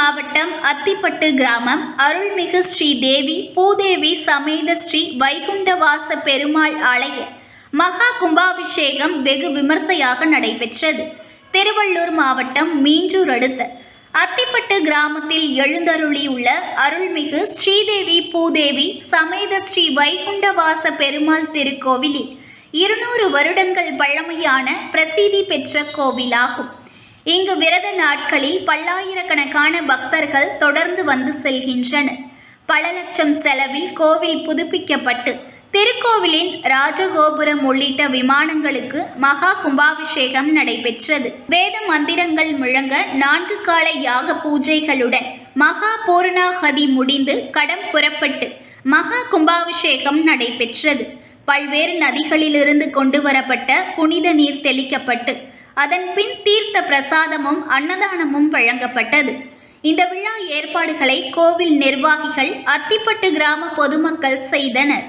மாவட்டம் அத்திப்பட்டு கிராமம் அருள்மிகு ஸ்ரீ தேவி பூதேவி சமேத ஸ்ரீ வைகுண்டவாச பெருமாள் ஆலய மகா கும்பாபிஷேகம் வெகு விமர்சையாக நடைபெற்றது. திருவள்ளூர் மாவட்டம் மீஞ்சூர் அடுத்த அத்திப்பட்டு கிராமத்தில் எழுந்தருளியுள்ள அருள்மிகு ஸ்ரீதேவி பூதேவி சமேத ஸ்ரீ வைகுண்டவாச பெருமாள் திருக்கோவிலில் இருநூறு வருடங்கள் பழமையான பிரசித்தி பெற்ற கோவிலாகும். இங்கு விரத நாட்களில் பல்லாயிரக்கணக்கான பக்தர்கள் தொடர்ந்து வந்து செல்கின்றனர். பல லட்சம் செலவில் கோவில் புதுப்பிக்கப்பட்டு திருக்கோவிலின் ராஜகோபுரம் உள்ளிட்ட விமானங்களுக்கு மகா கும்பாபிஷேகம் நடைபெற்றது. வேத மந்திரங்கள் முழங்க நான்கு கால யாக பூஜைகளுடன் மகா பூர்ணாகதி முடிந்து கடம் புறப்பட்டு மகா கும்பாபிஷேகம் நடைபெற்றது. பல்வேறு நதிகளிலிருந்து கொண்டு வரப்பட்ட புனித நீர் தெளிக்கப்பட்டு அதன் பின் தீர்த்த பிரசாதமும் அன்னதானமும் வழங்கப்பட்டது. இந்த விழா ஏற்பாடுகளை கோவில் நிர்வாகிகள் அத்திப்பட்டு கிராம பொதுமக்கள் செய்தனர்.